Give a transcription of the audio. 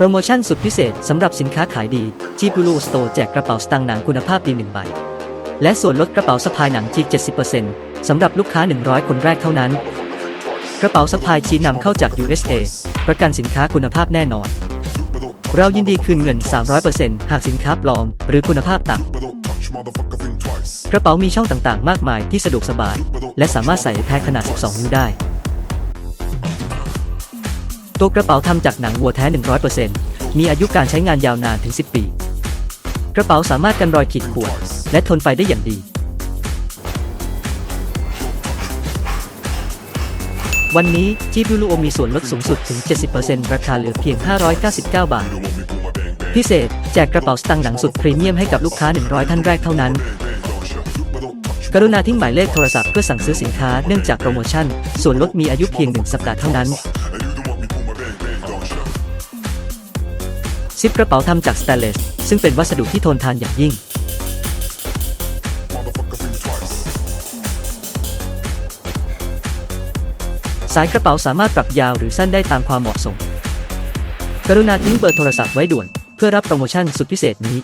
โปรโมชั่นสุดพิเศษสำหรับสินค้าขายดีจีบูลูสโตแจกกระเป๋าสตางค์หนังคุณภาพดีหนึ่งใบ และส่วนลดกระเป๋าสะพายหนังจี70%สำหรับลูกค้า 100 คนแรกเท่านั้น กระเป๋าสะพายจีนนำเข้าจาก USA ประกันสินค้าคุณภาพแน่นอน เรายินดีคืนเงิน 300%หากสินค้าปลอม หรือคุณภาพต่ำกระเป๋ามีช่องต่างๆ มากมายที่สะดวกสบาย และสามารถใส่แพ็คขนาด 12 นิ้วได้ ตัวกระเป๋าทำจากหนังวัวแท้ 100%มีอายุการใช้งานยาวนานถึง 10 ปี กระเป๋าสามารถกันรอยขีดข่วนและทนไฟได้อย่างดี วันนี้จีบูลูโอมีส่วนลดสูงสุดถึง 70%ราคาเหลือเพียง 599 บาท พิเศษแจกกระเป๋าสตางค์หนังสุดพรีเมียมให้กับลูกค้า 100 ท่านแรกเท่านั้น กรุณาทิ้งหมายเลขโทรศัพท์เพื่อสั่งซื้อสินค้าเนื่องจากโปรโมชั่น ส่วนลดมีอายุเพียง 1 สัปดาห์เท่านั้น ซิปกระเป๋าทำจากสแตนเลส ซึ่งเป็นวัสดุที่ทนทานอย่างยิ่ง สายกระเป๋าสามารถปรับยาวหรือสั้นได้ตามความเหมาะสม กรุณาทิ้งเบอร์โทรศัพท์ไว้ด่วน เพื่อรับโปรโมชั่นสุดพิเศษนี้